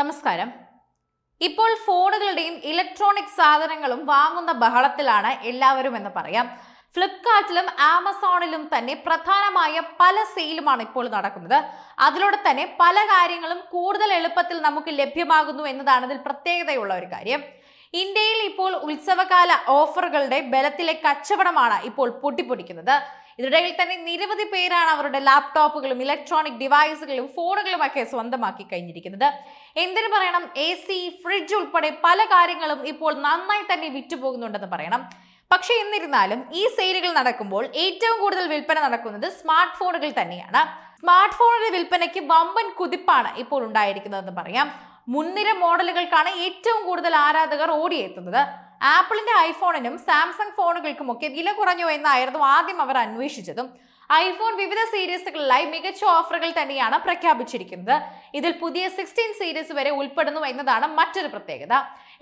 നമസ്കാരം. ഇപ്പോൾ ഫോണുകളുടെയും ഇലക്ട്രോണിക് സാധനങ്ങളും വാങ്ങുന്ന ബഹളത്തിലാണ് എല്ലാവരും എന്ന് പറയാം. ഫ്ലിപ്കാർട്ടിലും ആമസോണിലും തന്നെ പ്രധാനമായ പല സെയിലുമാണ് ഇപ്പോൾ നടക്കുന്നത്. അതിലൂടെ തന്നെ പല കാര്യങ്ങളും കൂടുതൽ എളുപ്പത്തിൽ നമുക്ക് ലഭ്യമാകുന്നു എന്നതാണ് ഇതിൽ പ്രത്യേകതയുള്ള ഒരു കാര്യം. ഇന്ത്യയിൽ ഇപ്പോൾ ഉത്സവകാല ഓഫറുകളുടെ ബലത്തിലെ കച്ചവടമാണ് ഇപ്പോൾ പൊട്ടിപ്പൊടിക്കുന്നത്. ഇതിനിടയിൽ തന്നെ നിരവധി പേരാണ് അവരുടെ ലാപ്ടോപ്പുകളും ഇലക്ട്രോണിക് ഡിവൈസുകളും ഫോണുകളും ഒക്കെ സ്വന്തമാക്കി കഴിഞ്ഞിരിക്കുന്നത്. എന്തിനു പറയണം? എ സി ഫ്രിഡ്ജ് ഉൾപ്പെടെ പല കാര്യങ്ങളും ഇപ്പോൾ നന്നായി തന്നെ വിറ്റുപോകുന്നുണ്ടെന്ന് പറയണം. പക്ഷെ എന്നിരുന്നാലും ഈ സെയിലുകൾ നടക്കുമ്പോൾ ഏറ്റവും കൂടുതൽ വിൽപ്പന നടക്കുന്നത് സ്മാർട്ട് ഫോണുകൾ തന്നെയാണ്. സ്മാർട്ട് ഫോണുകളുടെ വിൽപ്പനയ്ക്ക് വമ്പൻ കുതിപ്പാണ് ഇപ്പോൾ ഉണ്ടായിരിക്കുന്നതെന്ന് പറയാം. മുൻനിര മോഡലുകൾക്കാണ് ഏറ്റവും കൂടുതൽ ആരാധകർ ഓടിയെത്തുന്നത്. ആപ്പിളിന്റെ ഐഫോണിനും സാംസങ് ഫോണുകൾക്കുമൊക്കെ വില കുറഞ്ഞു എന്നായിരുന്നു ആദ്യം അവർ അന്വേഷിച്ചതും. ഐഫോൺ വിവിധ സീരീസുകളിലായി മികച്ച ഓഫറുകൾ തന്നെയാണ് പ്രഖ്യാപിച്ചിരിക്കുന്നത്. ഇതിൽ പുതിയ സിക്സ്റ്റീൻ സീരീസ് വരെ ഉൾപ്പെടുന്നു എന്നതാണ് മറ്റൊരു പ്രത്യേകത.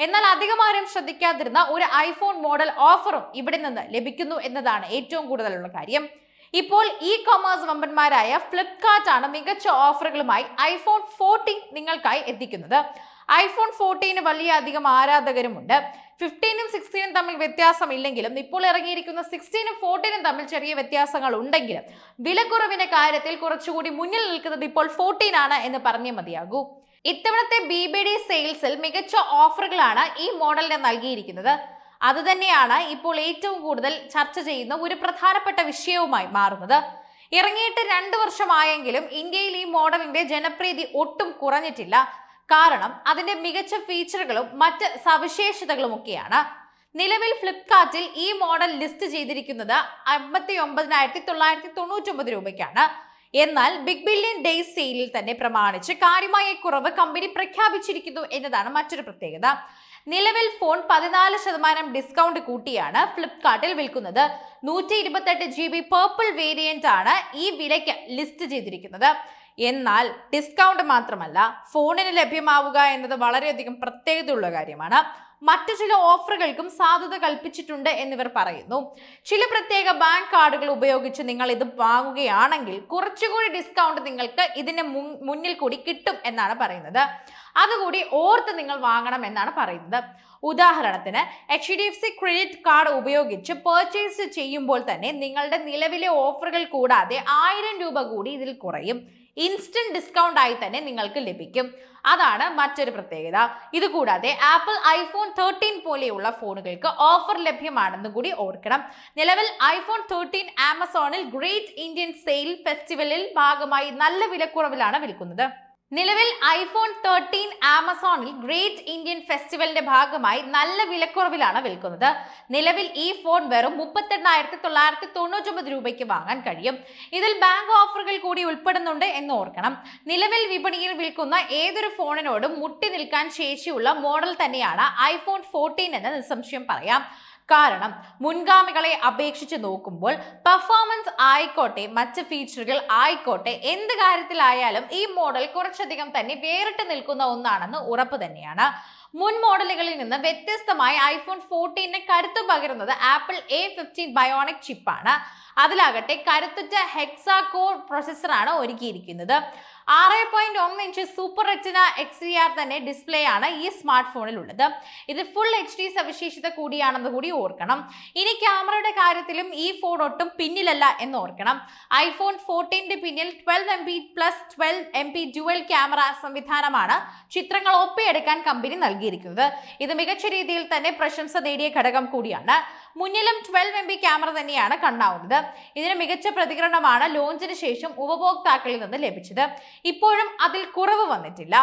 എന്നാൽ അധികമാരും ശ്രദ്ധിക്കാതിരുന്ന ഒരു ഐഫോൺ മോഡൽ ഓഫറും ഇവിടെ നിന്ന് ലഭിക്കുന്നു എന്നതാണ് ഏറ്റവും കൂടുതലുള്ള കാര്യം. ഇപ്പോൾ ഇ കൊമേഴ്സ് വമ്പന്മാരായ ഫ്ലിപ്കാർട്ട് ആണ് മികച്ച ഓഫറുകളുമായി ഐഫോൺ ഫോർട്ടീൻ നിങ്ങൾക്കായി എത്തിക്കുന്നത്. ഐഫോൺ ഫോർട്ടീന് വലിയ അധികം ആരാധകരുമുണ്ട്. ഫിഫ്റ്റീനും സിക്സ്റ്റീനും തമ്മിൽ വ്യത്യാസമില്ലെങ്കിലും ഇപ്പോൾ ഇറങ്ങിയിരിക്കുന്ന സിക്സ്റ്റീനും ഫോർട്ടീനും തമ്മിൽ ചെറിയ വ്യത്യാസങ്ങൾ ഉണ്ടെങ്കിലും വിലക്കുറവിന്റെ കാര്യത്തിൽ കുറച്ചുകൂടി മുന്നിൽ നിൽക്കുന്നത് ഇപ്പോൾ ഫോർട്ടീൻ ആണ് എന്ന് പറഞ്ഞേ മതിയാകൂ. ഇത്തവണത്തെ ബി ബി ഡി സെയിൽസിൽ മികച്ച ഓഫറുകളാണ് ഈ മോഡലിന് നൽകിയിരിക്കുന്നത്. അതുതന്നെയാണ് ഇപ്പോൾ ഏറ്റവും കൂടുതൽ ചർച്ച ചെയ്യുന്ന ഒരു പ്രധാനപ്പെട്ട വിഷയവുമായി മാറുന്നത്. ഇറങ്ങിയിട്ട് രണ്ട് വർഷമായെങ്കിലും ഇന്ത്യയിൽ ഈ മോഡലിന്റെ ജനപ്രീതി ഒട്ടും കുറഞ്ഞിട്ടില്ല. കാരണം അതിന്റെ മികച്ച ഫീച്ചറുകളും മറ്റ് സവിശേഷതകളും ഒക്കെയാണ് നിലവിൽ ഫ്ലിപ്കാർട്ടിൽ ഈ മോഡൽ ലിസ്റ്റ് ചെയ്തിരിക്കുന്നത് അമ്പത്തി ഒമ്പതിനായിരത്തി തൊള്ളായിരത്തി തൊണ്ണൂറ്റി ഒമ്പത് രൂപയ്ക്കാണ്. എന്നാൽ ബിഗ് ബില്യൺ ഡേ സെയിലിൽ തന്നെ പ്രമാണിച്ച് കാര്യമായ കുറവ് കമ്പനി പ്രഖ്യാപിച്ചിരിക്കുന്നു എന്നതാണ് മറ്റൊരു പ്രത്യേകത. നിലവിൽ ഫോൺ പതിനാല് ശതമാനം ഡിസ്കൗണ്ട് കൂട്ടിയാണ് ഫ്ലിപ്കാർട്ടിൽ വിൽക്കുന്നത്. നൂറ്റി ഇരുപത്തെട്ട് ജി ബി പേർപ്പിൾ വേരിയന്റ് ആണ് ഈ വിലയ്ക്ക് ലിസ്റ്റ് ചെയ്തിരിക്കുന്നത്. എന്നാൽ ഡിസ്കൗണ്ട് മാത്രമല്ല ഫോണിന് ലഭ്യമാവുക എന്നത് വളരെയധികം പ്രത്യേകതയുള്ള കാര്യമാണ്. മറ്റു ചില ഓഫറുകൾക്കും സാധ്യത കൽപ്പിച്ചിട്ടുണ്ട് എന്നിവർ പറയുന്നു. ചില പ്രത്യേക ബാങ്ക് കാർഡുകൾ ഉപയോഗിച്ച് നിങ്ങൾ ഇത് വാങ്ങുകയാണെങ്കിൽ കുറച്ചുകൂടി ഡിസ്കൗണ്ട് നിങ്ങൾക്ക് ഇതിന് മുന്നിൽ കൂടി കിട്ടും എന്നാണ് പറയുന്നത്. അതുകൂടി ഓർത്ത് നിങ്ങൾ വാങ്ങണം എന്നാണ് പറയുന്നത്. ഉദാഹരണത്തിന് H D F C credit card ഉപയോഗിച്ച് പർച്ചേസ് ചെയ്യുമ്പോൾ തന്നെ നിങ്ങളുടെ നിലവിലെ ഓഫറുകൾ കൂടാതെ ആയിരം രൂപ കൂടി ഇതിൽ കുറയും. ഇൻസ്റ്റന്റ് ഡിസ്കൗണ്ട് ആയി തന്നെ നിങ്ങൾക്ക് ലഭിക്കും. അതാണ് മറ്റൊരു പ്രത്യേകത. ഇതുകൂടാതെ ആപ്പിൾ ഐഫോൺ തേർട്ടീൻ പോലെയുള്ള ഫോണുകൾക്ക് ഓഫർ ലഭ്യമാണെന്നും കൂടി ഓർക്കണം. നിലവിൽ ഐഫോൺ തേർട്ടീൻ ആമസോണിൽ ഗ്രേറ്റ് ഇന്ത്യൻ സെയിൽ ഫെസ്റ്റിവലിൽ ഭാഗമായി നല്ല വിലക്കുറവിലാണ് വിൽക്കുന്നത്. നിലവിൽ ഐഫോൺ തേർട്ടീൻ ആമസോണിൽ ഗ്രേറ്റ് ഇന്ത്യൻ ഫെസ്റ്റിവലിന്റെ ഭാഗമായി നല്ല വിലക്കുറവിലാണ് വിൽക്കുന്നത്. നിലവിൽ ഈ ഫോൺ വെറും മുപ്പത്തെണ്ണായിരത്തി തൊള്ളായിരത്തി തൊണ്ണൂറ്റൊമ്പത് രൂപയ്ക്ക് വാങ്ങാൻ കഴിയും. ഇതിൽ ബാങ്ക് ഓഫറുകൾ കൂടി ഉൾപ്പെടുന്നുണ്ട് എന്ന് ഓർക്കണം. നിലവിൽ വിപണിയിൽ വിൽക്കുന്ന ഏതൊരു ഫോണിനോടും മുട്ടി നിൽക്കാൻ ശേഷിയുള്ള മോഡൽ തന്നെയാണ് ഐഫോൺ ഫോർട്ടീൻ എന്ന് നിസ്സംശയം പറയാം. കാരണം മുൻഗാമികളെ അപേക്ഷിച്ച് നോക്കുമ്പോൾ പെർഫോമൻസ് ആയിക്കോട്ടെ മറ്റ് ഫീച്ചറുകൾ ആയിക്കോട്ടെ എന്ത് കാര്യത്തിലായാലും ഈ മോഡൽ കുറച്ചധികം തന്നെ വേറിട്ട് നിൽക്കുന്ന ഒന്നാണെന്ന് ഉറപ്പ് തന്നെയാണ്. മുൻ മോഡലുകളിൽ നിന്ന് വ്യത്യസ്തമായി ഐഫോൺ ഫോർട്ടീനെ കരുത്തു പകരുന്നത് ആപ്പിൾ എ ഫിഫ്റ്റീൻ ബയോണിക് ചിപ്പാണ് അതിലാകട്ടെ കരുത്തുറ്റ ഹെക്സാ കോർ പ്രൊസസ്സറാണ് ഒരുക്കിയിരിക്കുന്നത്. ആറ് പോയിന്റ് ഒന്ന് inch super retina X D R തന്നെ ഡിസ്പ്ലേ ആണ് ഈ സ്മാർട്ട് ഫോണിൽ ഉള്ളത്. ഇത് ഫുൾ എച്ച് ഡി സവിശേഷത കൂടിയാണെന്ന് കൂടി ഓർക്കണം. ഇനി ക്യാമറയുടെ കാര്യത്തിലും ഈ ഫോൺ ഒട്ടും പിന്നിലല്ല എന്ന് ഓർക്കണം. ഐഫോൺ ഫോർട്ടീന്റെ പിന്നിൽ twelve M P plus twelve M P dual camera സംവിധാനമാണ് ചിത്രങ്ങൾ ഒപ്പിയെടുക്കാൻ കമ്പനി നൽകിയിരിക്കുന്നത്. ഇത് മികച്ച രീതിയിൽ തന്നെ പ്രശംസ നേടിയ ഘടകം കൂടിയാണ്. മുന്നിലും ട്വൽവ് എം ക്യാമറ തന്നെയാണ് കണ്ണാവുന്നത്. ഇതിന് മികച്ച പ്രതികരണമാണ് ലോഞ്ചിന് ശേഷം ഉപഭോക്താക്കളിൽ നിന്ന് ലഭിച്ചത്. ഇപ്പോഴും അതിൽ കുറവ് വന്നിട്ടില്ല.